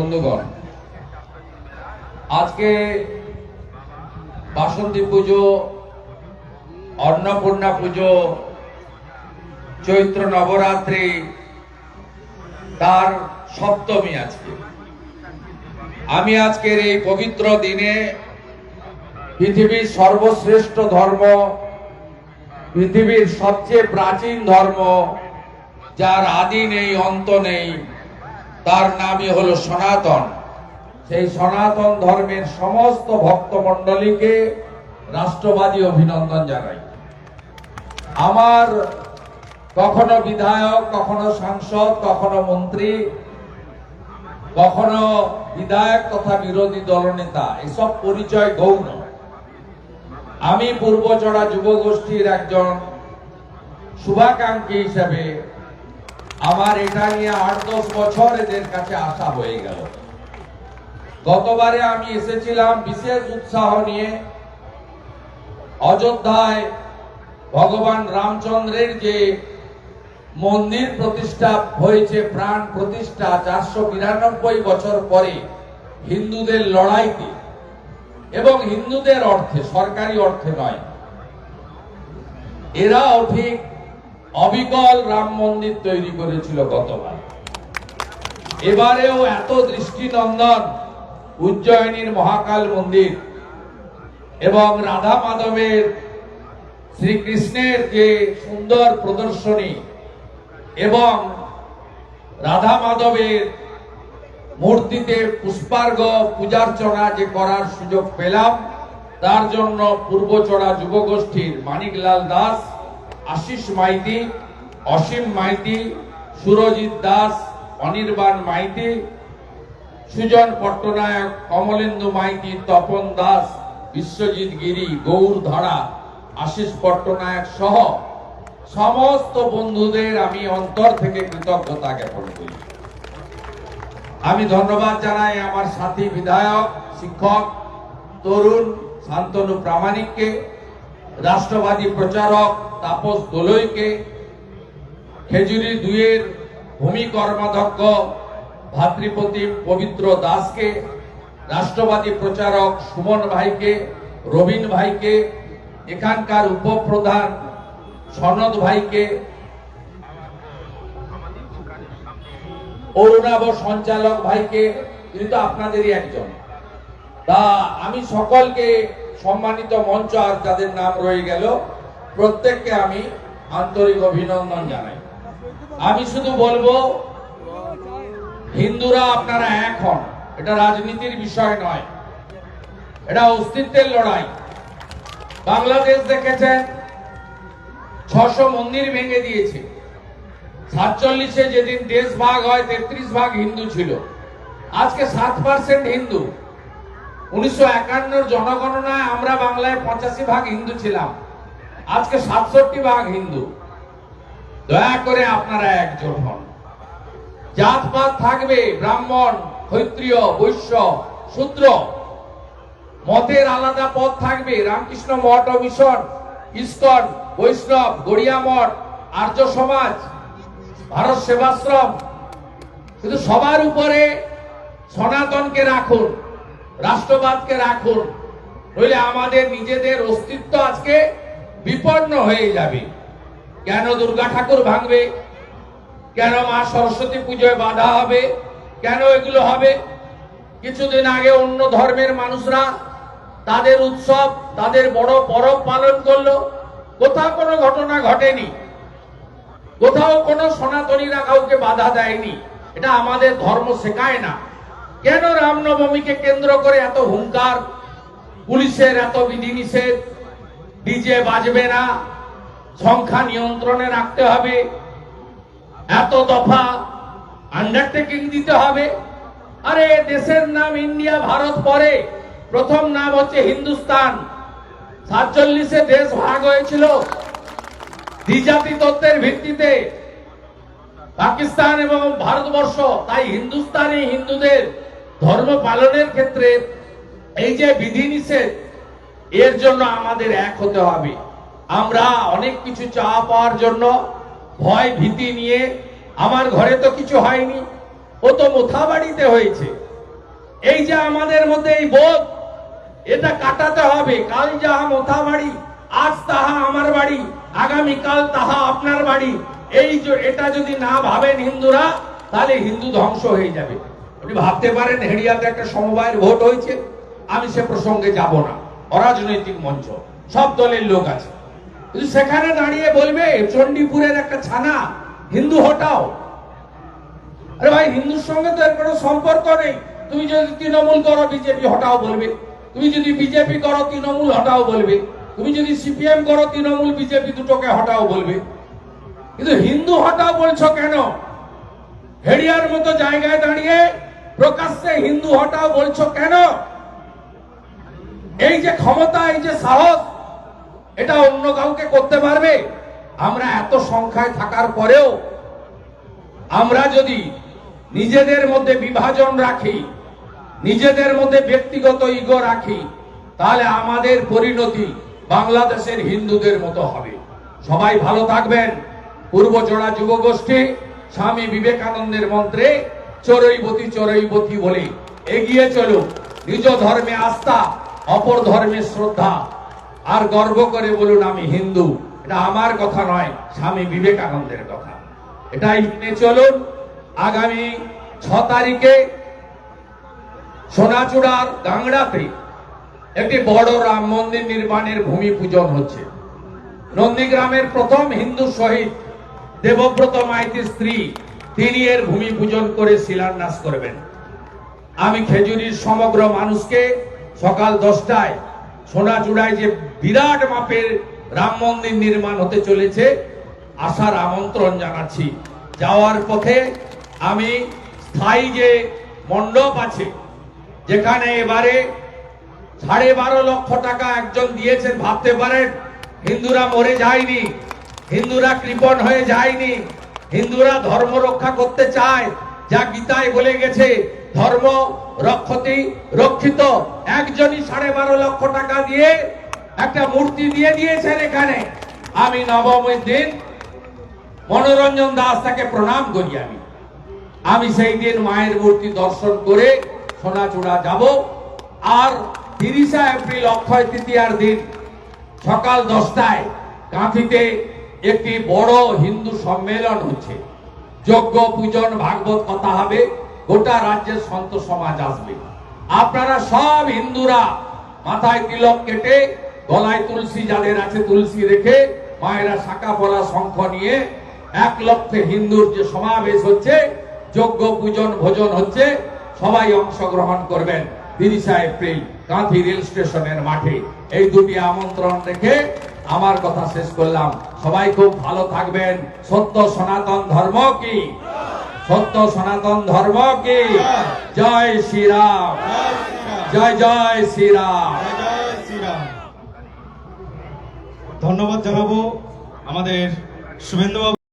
বন্ধুগণ, আজকে বাসন্তী পুজো, অন্নপূর্ণা পুজো, চৈত্র নবরাত্রি, তার সপ্তমী আজকে। আমি আজকের এই পবিত্র দিনে পৃথিবীর সর্বশ্রেষ্ঠ ধর্ম, পৃথিবীর সবচেয়ে প্রাচীন ধর্ম, যার আদি নেই, অন্ত নেই তার নামই হলো সনাতন। সেই সনাতন ধর্মের সমস্ত ভক্তমণ্ডলীকে রাষ্ট্রবাদী অভিনন্দন জানাই। আমার কখনো বিধায়ক, কখনো সাংসদ, কখনো মন্ত্রী, কখনো বিধায়ক তথা বিরোধী দলনেতা এসব পরিচয় গৌণ। আমি পূর্বচড়া যুব গোষ্ঠীর একজন শুভাকাঙ্ক্ষী হিসেবে আমার এটা নিয়ে আট দশ বছর এদের কাছে আসা হয়ে গেল। গতবারে আমি এসেছিলাম বিশেষ উৎসাহ নিয়ে অযোধ্যায় ভগবান রামচন্দ্রের যে মন্দির প্রতিষ্ঠা হয়েছে, প্রাণ প্রতিষ্ঠা চারশো বিরানব্বই বছর পরে হিন্দুদের লড়াইতে এবং হিন্দুদের অর্থে, সরকারি অর্থে নয়। এরাও ঠিক অবিকল রাম মন্দির তৈরি করেছিল গতবার। এবারেও এত দৃষ্টিনন্দন উজ্জয়িনীর মহাকাল মন্দির এবং রাধা মাধবের শ্রীকৃষ্ণের যে সুন্দর প্রদর্শনী এবং রাধা মাধবের মূর্তিতে পুষ্পার্ঘ পূজার্চনা যে করার সুযোগ পেলাম, তার জন্য পূর্বচড়া যুবগোষ্ঠীর মানিকলাল দাস আশিস মাইতি, অসীম মাইতি, সুরজিৎ দাস, অনির্বাণ মাইতি, সুজন পট্টনায়ক, কমলেন্দু মাইতি, তপন দাস, বিশ্বজিৎ গিরি, গৌর ধরা, আশিস পট্টনায়ক সহ সমস্ত বন্ধুদের আমি অন্তর থেকে কৃতজ্ঞতা জ্ঞাপন করি। আমি ধন্যবাদ জানাই আমার সাথী বিধায়ক, শিক্ষক, তরুণ, শান্তনু প্রামাণিককে। রাষ্ট্রবাদী প্রচারক তাপস দোলইকে খেজুরি দুইয়ের ভূমি কর্মাধ্যক্ষ ভাতৃপতি পবিত্র দাসকে, রাষ্ট্রবাদী প্রচারক সুমন ভাইকে, রবীন ভাইকে, এখানকার উপপ্রধান সনদ ভাইকে, অরুণাব সঞ্চালক ভাইকে, তিনি তো আপনাদেরই একজন। তা আমি সকলকে সম্মানিত মঞ্চ আর যাদের নাম রয়ে গেল। প্রত্যেককে আমি আন্তরিক অভিনন্দন জানাই। আমি শুধু বলব, হিন্দুরা আপনারা এক হন। এটা রাজনীতির বিষয় নয়। এটা অস্তিত্বের লড়াই। বাংলাদেশ দেখেছেন, ছশো মন্দির ভেঙে দিয়েছে। সাতচল্লিশে যেদিন দেশ ভাগ হয়, তেত্রিশ ভাগ হিন্দু ছিল। আজকে সাত পার্সেন্ট হিন্দু। উনিশশো একান্নর জনগণনায় আমরা বাংলায় পঁচাশি ভাগ হিন্দু ছিলাম। আজকে সাতষট্টি ভাগ হিন্দু। দয়া করে আপনারা একজোট হন। জাতপাত থাকবে ব্রাহ্মণ, ক্ষত্রিয়, বৈশ্য, শূদ্র। মতের আলাদা পথ থাকবে রামকৃষ্ণ মঠ ও মিশন, ইস্কন, বৈষ্ণব, গড়িয়া মঠ, আর্য সমাজ, ভারত সেবাশ্রম। কিন্তু সবার উপরে সনাতনকে রাখুন। রাষ্ট্রবাদকে রাখুন, নইলে আমাদের নিজেদের অস্তিত্ব আজকে বিপন্ন হয়ে যাবে। কেন দুর্গা ঠাকুর ভাঙবে? কেন মা সরস্বতী পুজোয় বাধা হবে? কেন এগুলো হবে? কিছুদিন আগে অন্য ধর্মের মানুষরা তাদের উৎসব, তাদের বড় পরব পালন করল। কোথাও কোনো ঘটনা ঘটেনি। কোথাও কোনো সনাতনীরা কাউকে বাধা দেয়নি। এটা আমাদের ধর্ম শেখায় না। কেন রামনবমীকে কেন্দ্র করে এত হুঙ্কার? পুলিশের এত বিধিনিষেধ। ডিজে বাজবে না। সংখ্যা নিয়ন্ত্রণে রাখতে হবে। এত দফা আন্ডারটেকিং দিতে হবে। আরে, দেশের নাম ইন্ডিয়া, ভারত পরে। প্রথম নাম হচ্ছে হিন্দুস্তান। সাতচল্লিশে দেশ ভাগ হয়েছিল। দ্বিজাতি তত্ত্বের ভিত্তিতে পাকিস্তান এবং ভারতবর্ষ, তাই হিন্দুস্তানি হিন্দুদের ধর্ম পালনের ক্ষেত্রে এই যে বিধিনিষেধ এর জন্য আমাদের এক হতে হবে। আমরা অনেক কিছু চা পাওয়ার জন্য ভয় ভীতি নিয়ে, আমার ঘরে তো কিছু হয়নি, ও তো মোথাবাড়িতে হয়েছে। এই যে আমাদের মধ্যে এই বোধ, এটা কাটাতে হবে। কাল যাহা মোথা বাড়ি আজ তাহা আমার বাড়ি আগামী কাল তাহা আপনার বাড়ি। এই এটা যদি না ভাবেন হিন্দুরা, তাহলে হিন্দু ধ্বংস হয়ে যাবে। আপনি ভাবতে পারেন হেডিয়াতে একটা সমবায়ের ভোট হয়েছে, আমি সে প্রসঙ্গে যাব না। অরাজনৈতিক মঞ্চ, সব দলের লোক আছে। কিন্তু সেখানে দাঁড়িয়ে বলবে, চণ্ডীপুরের একটা ছানা, হিন্দু হটাও। আরে ভাই, হিন্দুর সঙ্গে তো এর কোনো সম্পর্ক নেই। তুমি যদি তৃণমূল করো, বিজেপি হটাও বলবে। তুমি যদি বিজেপি করো, তৃণমূল হটাও বলবে। তুমি যদি সিপিএম করো, তৃণমূল, বিজেপি দুটোকে হটাও বলবে। কিন্তু হিন্দু হটাও বলছো কেন? হেডিয়ার মতো জায়গায় দাঁড়িয়ে প্রকাশ্যে হিন্দু হটাও বলছো কেন? এই যে ক্ষমতা, এই যে সাহস, এটা অন্য কাউকে করতে পারবে? আমরা এত সংখ্যায় থাকার পরেও আমরা যদি নিজেদের মধ্যে বিভাজন রাখি, নিজেদের মধ্যে ব্যক্তিগত ইগো রাখি, তাহলে আমাদের পরিণতি বাংলাদেশের হিন্দুদের মতো হবে। সবাই ভালো থাকবেন। পূর্বচড়া যুব গোষ্ঠী স্বামী বিবেকানন্দের মন্ত্রে চরৈবতী চরৈবতী বলে এগিয়ে চলুক নিজ ধর্মে আস্থা, অপর ধর্মে শ্রদ্ধা। আর গর্ব করে বলুন, আমি হিন্দু। এটা আমার কথা নয়, স্বামী বিবেকানন্দের কথা। এটাই মেনে চলুন, আগামী ছ তারিখে সোনাচূড়ার গাংড়াতে একটি বড় রাম মন্দির নির্মাণের ভূমি পূজন হচ্ছে। নন্দীগ্রামের প্রথম হিন্দু শহীদ দেবব্রত মাইতির স্ত্রী তিনি এর ভূমি পূজন করে শিলান্যাস করবেন। আমি খেজুরির সমগ্র মানুষকে সকাল দশটায় সোনাচূড়ায় যে বিরাট মাপের রাম মন্দির নির্মাণ হতে চলেছে, আসার আমন্ত্রণ জানাচ্ছি। যাওয়ার পথে আমি স্থায়ী যে মণ্ডপ আছে, যেখানে এবারে সাড়ে বারো লক্ষ টাকা একজন দিয়েছেন, ভাবতে পারেন, হিন্দুরা মরে যায়নি, হিন্দুরা কৃপণ হয়ে যায়নি হিন্দুরা ধর্ম রক্ষা করতে চায়, যা গীতায় বলে গেছে, ধর্ম রক্ষতি রক্ষিত। একজনই সাড়ে বারো লক্ষ টাকা দিয়ে একটা মূর্তি দিয়ে দিয়েছেন এখানে। আমি নবমীর দিন মনোরঞ্জন দাস তাকে প্রণাম করি আমি। আমি সেই দিন মায়ের মূর্তি দর্শন করে সোনাচূড়া যাব। আর তিরিশা এপ্রিল অক্ষয় তৃতীয়ার দিন সকাল দশটায় কাঁথিতে একটি বড় হিন্দু সম্মেলন হচ্ছে। যজ্ঞ পূজন ভাগবত কথা হবে, গোটা রাজ্যের সন্ত সমাজ আসবে। আপনারা সব হিন্দুরা মাথায় তিলক কেটে, গলায় তুলসী যাদের আছে তুলসী রেখে, মায়েরা শাখা পলা শঙ্খ নিয়ে এক লক্ষে হিন্দুর যে সমাবেশ হচ্ছে, যজ্ঞ পূজন ভোজন হচ্ছে, সবাই অংশগ্রহণ করবেন। তিরিশা এপ্রিল কাঁথি রেল স্টেশনের মাঠে। এই দুটি আমন্ত্রণ রেখে আমার কথা শেষ করলাম। সবাই খুব ভালো থাকবেন। সত্য সনাতন ধর্ম কি? সত্য সনাতন ধর্ম কি? জয় শ্রীরাম। জয় জয় শ্রীরাম। ধন্যবাদ জানাব আমাদের শুভেন্দুবাবু